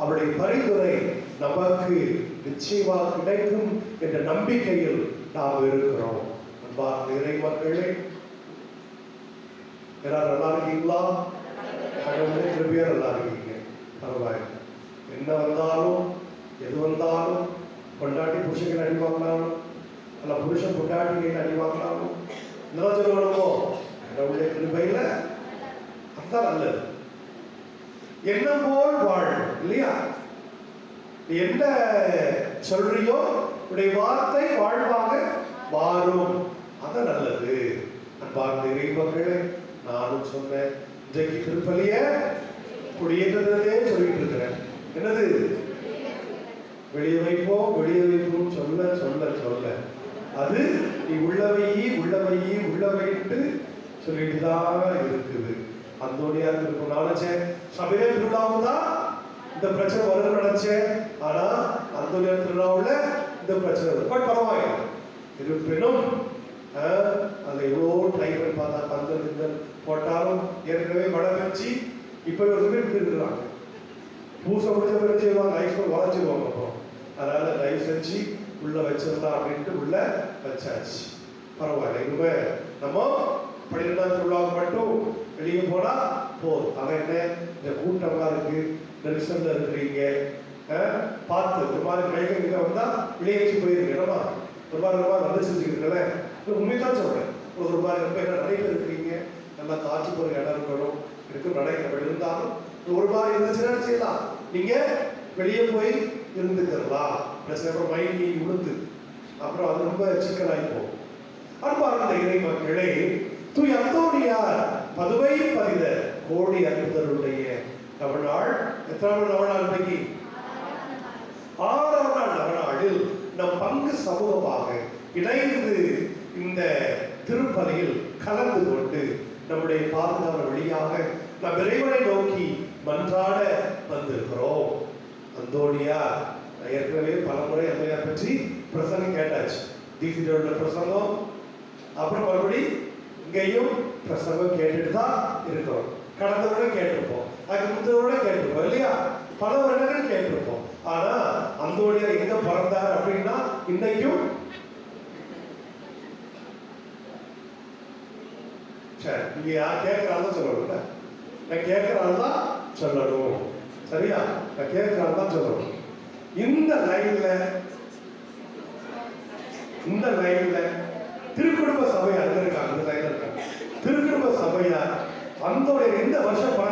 அவருடைய பரிந்துரை நமக்கு நிச்சயமாக கிடைக்கும் என்ற நம்பிக்கையில் நாம் இருக்கிறோம். அன்பார்ந்த இறை மக்களே எல்லாரும் நல்லா இருக்கீங்களா கடவுளே பேர் நல்லா இருக்கீங்க பரவாயில்லை. என்ன வந்தாலும் எது வந்தாலும் கொண்டாட்டி புருஷங்களை அடி வாங்கினாலும் அல்ல புருஷன் கொண்டாட்டி அடி வாங்கினாலும் இதெல்லாம் கடவுளே கிருபையில அதுதான் நல்லது எண்ணம் போல் வாழ் இல்லையா? நீ என்ன சொல்றியோ உடைய வார்த்தை வாழ்வாக மாறும். அது நல்லது. அன்பார்ந்த இறை மக்களே நானும் சொன்னேன். இன்றைக்கு திருப்பலிய குடியேற்றதே சொல்லிட்டு இருக்கிறேன் என்னது? வெளியே வைப்போம் வெளியே வைப்போம் சொல்ல சொல்ல சொல்ல. அது நீ உள்ளவையி உள்ளவையி உள்ளவைட்டு சொல்லிட்டு தான் இருக்குது. அந்தோனியார் இருக்கும் நான் நினைச்சேன் சபையிலே திருவிழாவும் தான் இந்த பிரச்சனை வர நடந்துச்சு ஆனா அந்தோனியார் திருவிழாவுல இந்த பிரச்சனை பட் பரவாயில்லை. இருப்பினும் ஆஹ், எவ்வளோ ட்ரை பண்ணி பார்த்தா பந்தல் கிந்தல் போட்டாலும் ஏற்கனவே மழை பெஞ்சு இப்போ ஒரு பேர் இப்படி இருக்கிறாங்க. பூசை முடிச்ச பிறகு செய்வாங்க? ஐஸ் பண்ணி வளைச்சிருவாங்க அப்புறம் அதனால தயவு செஞ்சு உள்ள வச்சிருந்தா அப்படின்ட்டு உள்ள வச்சாச்சு. பரவாயில்ல. இனிமே நம்ம பன்னிரெண்டாம் திருவிழாவுக்கு மட்டும் வெளியே போனா போதும். ஆனா என்ன? இந்த கூட்டமாக இருக்கு. நெரிசல்ல இருக்கிறீங்க. பார்த்து. ஒரு மாதிரி கைகள் கிட்ட வந்தா வெளியே வச்சு போயிருங்க. என்னமா ஒரு மாதிரி ஒரு மாதிரி செஞ்சுக்கிறேன் உண்மையை தான் சொல்றேன். ஒரு ஒரு மாதிரி ரொம்ப என்ன நிறைய பேர் இருக்கிறீங்க? நல்லா காட்சி போகிற இடம் இருக்கணும். இருக்கும் நடக்கிற இருந்தாலும் ஒரு மாதிரி இருந்துச்சுன்னா செய்யலாம்? நீங்க வெளியே போய் இருந்துக்கிறலாம் பிரச்சனை அப்புறம் மைண்ட் நீ உளுத்து அப்புறம் அது ரொம்ப சிக்கலாகி போகும். அன்பார்ந்த இறை மக்களே தூய் அந்தோனியார் பதுவை பதித கோடி அற்புதருடைய தமிழ்நாள். எத்தனாவது நவநாள் இன்னைக்கு? ஆறாம் நாள் நவநாளில் நம் பங்கு சமூகமாக இணைந்து இந்த திருப்பதியில் கலந்து கொண்டு நம்முடைய பாதுகாவல் வழியாக நம் இறைவனை நோக்கி மன்றாட வந்திருக்கிறோம். அந்தோனியா ஏற்கனவே பல முறை அந்தோனியா பற்றி பிரசங்கம் கேட்டாச்சு. தீசிதோட பிரசங்கம். அப்புறம் மறுபடி இங்கேயும் பிரசங்கம் கேட்டுட்டு தான் இருக்கிறோம் கடந்த விட கேட்டிருப்போம். அதுக்கு முந்தின கேட்டிருப்போம் இல்லையா? பல வருடங்கள் கேட்டிருப்போம். ஆனா அந்தோனியார் எங்க பிறந்தார் அப்படின்னா இன்னைக்கும் சரி நீங்க யார் கேட்கறாங்க சொல்லணும்ல. நான் கேட்கறாங்க தான் சொல்லணும். சரியா? நான் கேட்கறாங்க தான் சொல்லணும். இந்த லைன்ல இந்த லைன்ல திருக்குடும்ப சபையா இருக்காங்க எந்த வருஷம் பிறந்த